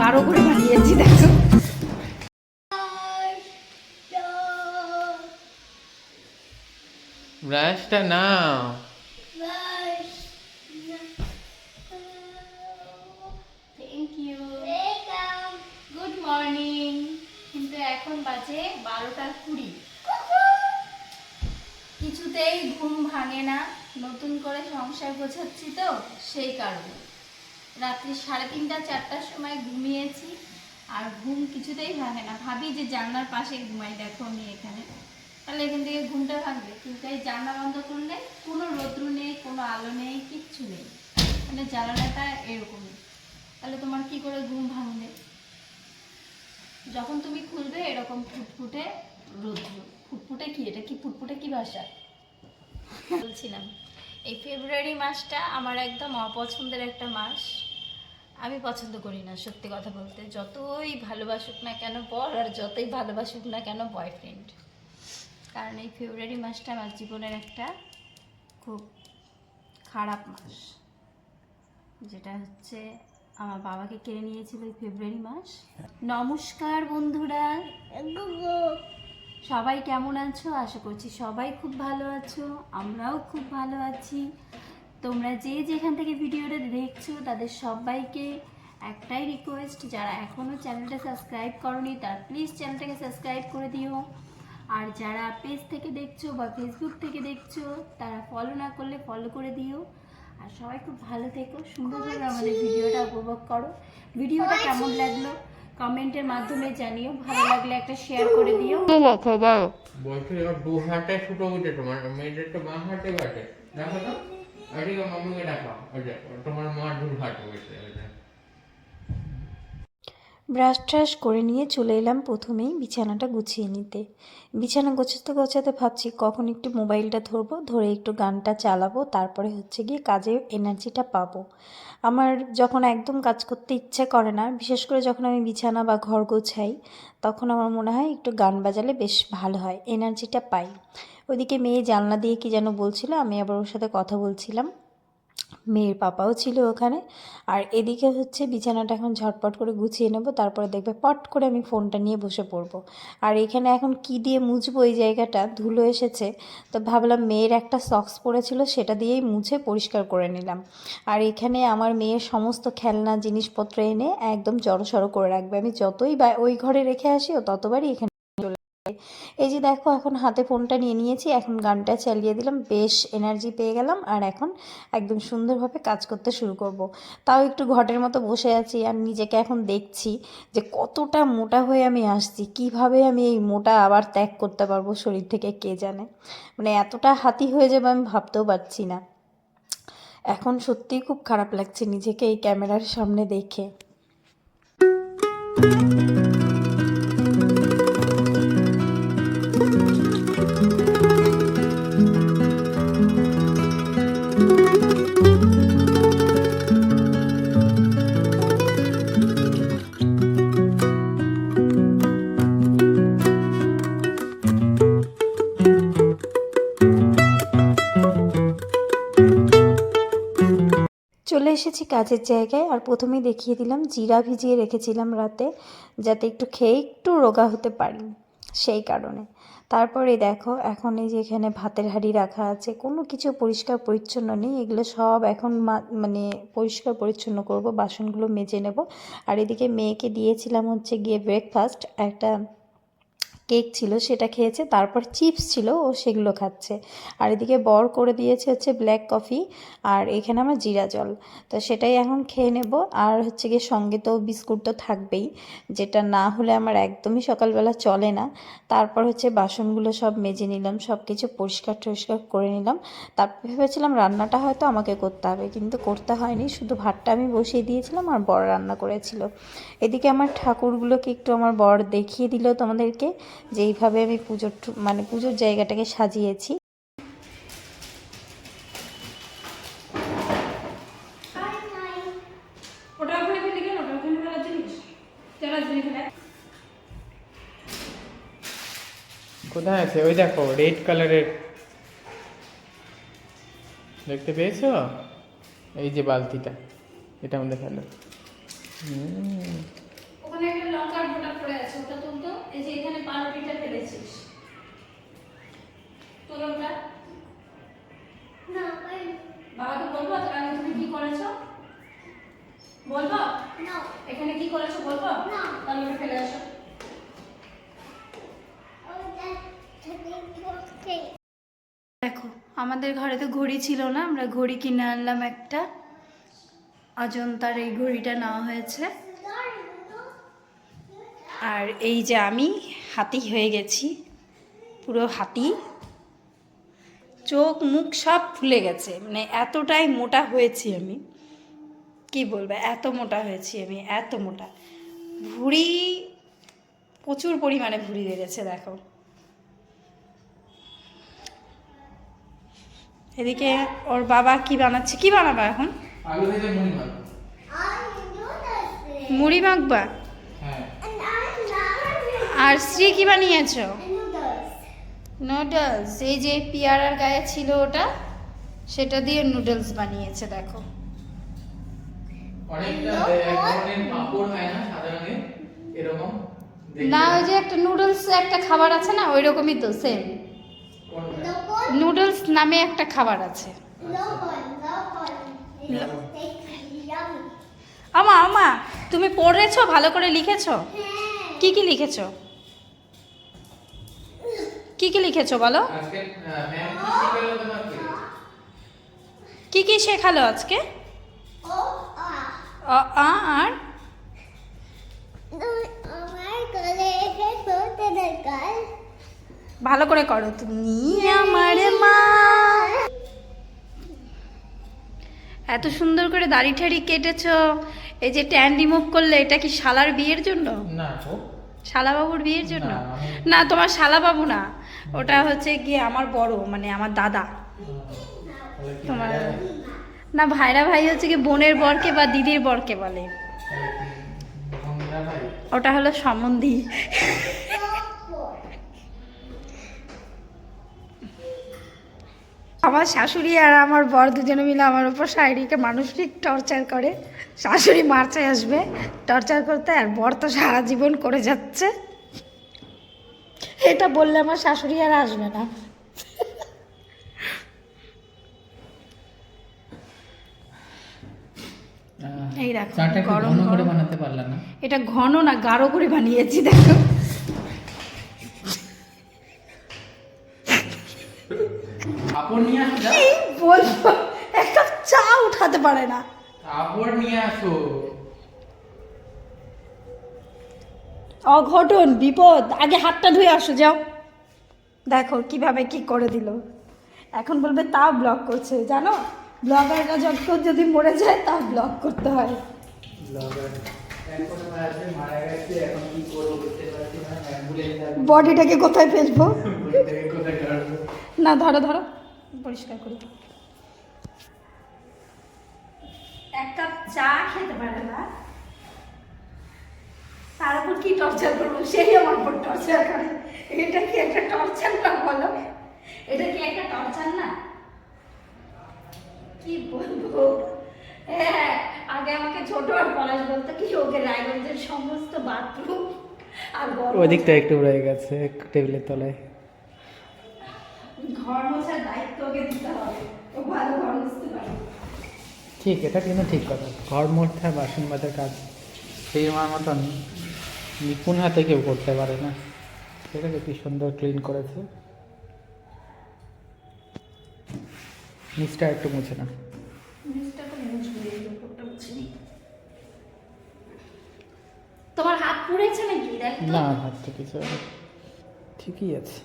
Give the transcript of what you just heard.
গাঢ় করে বানিয়েছি দেখো। ব্রাশটা নাও। গুড মর্নিং কিন্তু এখন বাজে কুড়ি। কিছুতেই ঘুম ভাঙে না। নতুন করে সংসার গোছাচ্ছি তো সেই কারণে। রাত্রি সাড়ে তিনটা, চারটার সময় ঘুমিয়েছি। আর ঘুম কিছুতেই ভাঙে না। ভাবি যে জানলার পাশে ঘুমাই, দেখো আমি এখানে। তাহলে এখান থেকে ঘুমটা ভাঙবে। কিন্তু এই জানলা বন্ধ করলে কোনো রৌদ্র নেই, কোনো আলো নেই, কিচ্ছু নেই। মানে জানালাটা এরকমই। তাহলে তোমার কি করে ঘুম ভাঙবে? যখন তুমি খুলবে, এরকম ফুটফুটে রৌদ্র। ফুটফুটে কি? এটা কি ফুটফুটে কি ভাষা? বলছিলাম, এই ফেব্রুয়ারি মাসটা আমার একদম অপছন্দের একটা মাস। আমি পছন্দ করি না, সত্যি কথা বলতে। যতই ভালোবাসুক না কেন বর আর যতই ভালোবাসুক না কেন বয়ফ্রেন্ড কারণ এই ফেব্রুয়ারি মাসটা আমার জীবনের একটা খুব খারাপ মাস। যেটা হচ্ছে, আমার বাবাকে কেড়ে নিয়েছিল এই ফেব্রুয়ারি মাস। নমস্কার বন্ধুরা। সবাই কেমন আছো? আশা করছি সবাই খুব ভালো আছো। আমরাও খুব ভালো আছি। তোমরা যে যেখান থেকে ভিডিওটা দেখছ তাদের সবাইকে একটাই রিকোয়েস্ট যারা এখনও চ্যানেলটা সাবস্ক্রাইব করনি তারা প্লিজ চ্যানেলটাকে সাবস্ক্রাইব করে দিও। আর যারা পেজ থেকে দেখছ বা ফেসবুক থেকে দেখছ তারা ফলো না করলে ফলো করে দিও। আর সবাই খুব ভালো থেকো সুন্দরভাবে আমাদের ভিডিওটা উপভোগ করো। ভিডিওটা কেমন লাগল কমেন্টের মাধ্যমে জানিও ভালো লাগলে একটা শেয়ার করে দিও। বলছি এবার দু হাতে ছোটো উঠে তোমার মেয়েদের তো বাঁ হাতে বাটে। দেখো তো। তোমার মা ব্রাশ ট্রাশ করে নিয়ে চলে এলাম প্রথমেই বিছানাটা গুছিয়ে নিতে। বিছানা গোছাতে গোছাতে ভাবছি, কখন একটু মোবাইলটা ধরবো, ধরে একটু গানটা চালাবো, তারপরে হচ্ছে গিয়ে কাজে এনার্জিটা পাবো। আমার যখন একদম কাজ করতে ইচ্ছে করে না, বিশেষ করে যখন আমি বিছানা বা ঘর গোছাই, তখন আমার মনে হয় একটু গান বাজালে বেশ ভালো হয় এনার্জিটা পাই। ওদিকে মেয়ে জানলা দিয়ে কি যেন বলছিল, আমি আবার ওর সাথে কথা বলছিলাম। মেয়ের পাপাও ছিল ওখানে। আর এদিকে হচ্ছে বিছানাটা এখন ঝটপট করে গুছিয়ে নেব, তারপরে দেখবে পট করে আমি ফোনটা নিয়ে বসে পড়ব। আর এখানে এখন কি দিয়ে মুছবো এই জায়গাটা? ধুলো এসেছে। তো ভাবলাম মেয়ের একটা সক্স পড়েছিল সেটা দিয়েই মুছে পরিষ্কার করে নিলাম। আর এখানে আমার মেয়ের সমস্ত খেলনা, জিনিসপত্র এনে একদম জড়সড়ো করে রাখবে। আমি যতই বা ওই ঘরে রেখে আসি, ও ততবারই এখানে। এই যে দেখো, এখন হাতে ফোনটা নিয়ে নিয়েছি, এখন গানটা চালিয়ে দিলাম, বেশ এনার্জি পেয়ে গেলাম, আর এখন একদম সুন্দরভাবে কাজ করতে শুরু করব। তাও একটু ঘটের মতো বসে আছি আর নিজেকে এখন দেখছি যে কতটা মোটা হয়ে আমি আসছি, কীভাবে আমি এই মোটা আবার ত্যাগ করতে পারব শরীর থেকে কে জানে? মানে এতটা হাতি হয়ে যাবে আমি ভাবতেও পারছি না। এখন সত্যিই খুব খারাপ লাগছে নিজেকে এই ক্যামেরার সামনে দেখে। এসেছি কাজের জায়গায় আর প্রথমেই দেখিয়ে দিলাম জিরা ভিজিয়ে রেখেছিলাম রাতে যাতে একটু খেয়ে একটু রোগা হতে পারি সেই কারণে। তারপরে দেখো এখন এই যে এখানে ভাতের হাঁড়ি রাখা আছে, কোনো কিছু পরিষ্কার পরিচ্ছন্ন নেই, এগুলো সব এখন মানে পরিষ্কার পরিচ্ছন্ন করব, বাসনগুলো মেজে নেব। আর এদিকে মেয়েকে দিয়েছিলাম হচ্ছে গিয়ে ব্রেকফাস্ট একটা কেক ছিল সেটা খেয়েছে, তারপর চিপস ছিল, ও সেগুলো খাচ্ছে। আর এদিকে বর করে দিয়েছে হচ্ছে ব্ল্যাক কফি আর এখানে আমার জিরা জল। তো সেটাই এখন খেয়ে নেব। আর হচ্ছে গিয়ে সঙ্গে তো বিস্কুট তো থাকবেই, যেটা না হলে আমার একদমই সকালবেলা চলে না। তারপর হচ্ছে বাসনগুলো সব মেজে নিলাম সব কিছু পরিষ্কার টরিষ্কার করে নিলাম। তারপর ভেবেছিলাম রান্নাটা হয়তো আমাকে করতে হবে, কিন্তু করতে হয়নি। শুধু ভাতটা আমি বসিয়ে দিয়েছিলাম আর বর রান্না করেছিল। এদিকে আমার ঠাকুরগুলোকে একটু আমার বর দেখিয়ে দিল তোমাদেরকে। যে এইভাবে আমি পুজোর মানে পুজোর জায়গাটাকে সাজিয়েছি। কোথায় আছে? ওই দেখো রেড কালারের দেখতে পেয়েছ? এই যে বালতিটা এটা আমাদের ফেলো হুম, লঙ্কার বোটা পড়ে আছে ওটা তুলতো এই যে এখানে পাউরুটিটা ফেলেছিস তোর ওটা? বাবাকে বলব তাহলে তুমি কি করেছ? বলব? এখানে কি করেছ বলব? তাহলে ওটা ফেলে আসো। দেখো আমাদের ঘরে তো ঘড়ি ছিল না আমরা ঘড়ি কিনে আনলাম একটা। অজন্তার এই ঘড়িটা নেওয়া হয়েছে। আর এই যে আমি হাতি হয়ে গেছি পুরো হাতি। চোখ মুখ সব ফুলে গেছে মানে এতটাই মোটা হয়েছি আমি। কি বলব এত মোটা হয়েছি আমি এত মোটা। ভুঁড়ি প্রচুর পরিমাণে ভুঁড়ি বেড়েছে দেখো। এদিকে ওর বাবা কি বানাচ্ছে? কি বানাবা এখন? মুড়ি মাখবা? আর শ্রী কি বানিয়েছো? নুডলস এই যে পিয়ারার গায়ে ছিল ওটা সেটা দিয়ে নুডলস বানিয়েছে দেখো। হয় না ওই যে একটা নুডলস একটা খাবার আছে না ওই রকমই তো সেম নুডলস নামে একটা খাবার আছে। আমা আমা তুমি পড়েছো ভালো করে লিখেছো? কি কি লিখেছো? কি কি লিখেছো বলো? কি কি কি শেখালো আজকে? আর? ভালো করে করো তুমি আমার মা। এত সুন্দর করে দাড়ি ঠাড়ি কেটেছ। এই যে ট্যান রিমুভ করলে এটা কি শালার বিয়ের জন্য? না তো শালা বাবুর বিয়ের জন্য? না, না তোমার শালা বাবু না। ওটা হচ্ছে গিয়ে আমার বড় মানে আমার দাদা। তোমার না, ভাইরা ভাই হচ্ছে কি বোনের বরকে বা দিদির বরকে বলে। কি ওটা হলো সম্বন্ধী। আমার শাশুড়ি আর আমার বর দুজনে মিলে আমার উপর শারীরিক মানসিক টর্চার করে। শাশুড়ি মার্চে আসবে, টর্চার করতে, আর বর তো সারা জীবন করে যাচ্ছে। এটা বললে আমার শাশুড়ি আর আসবে না। এই দেখো, গরম করে বানাতে পারলা না? এটা ঘন না গাঢ় করে বানিয়েছি দেখো। কাপড় নিয়ে আসো বলব এক কাপ চা উঠাতে পারে না। কাপড় নিয়ে আসো। অঘটন, বিপদ, আগে হাতটা ধুয়ে আসো, যাও। দেখো কীভাবে কি করে দিল। এখন বলবে তাও ব্লক করছে, জানো? ব্লগাররা যখন যদি মরে যায় তাও ব্লক করতে হয়। বডিটাকে কোথায় ফেলব? না, ধরো ধরো। পরিষ্কার করি এক কাপ চা খেতে পারে না। তার উপর কি টর্চার করব? সেই আমার উপর টর্চার করে। এটা কি একটা টর্চার না বলো? এটা কি একটা টর্চার না? কি বলব? হ্যাঁ আগে আমাকে ছোট আর পলাশ বলতো কি ওকে রায়গঞ্জের সমস্ত বাথরুম আর বড় ওদিকটা একটু রয়ে গেছে টেবিলের তলায়। ঘর মোছার দায়িত্ব ওকে দিতে হবে। ও ভালো ঘর মুছতে পারে। ঠিক এটা কিন্তু ঠিক কথা। ঘর মধ্যে বাসন মাজার কাজ সেই আমার মতন নিপুণ হাতে কেউ করতে পারে না। ঠিক আছে কি সুন্দর ক্লিন করেছে। নিচটা একটু মুছে না তোমার হাত পুড়েছে নাকি? না হাত তো কিছু ঠিকই আছে।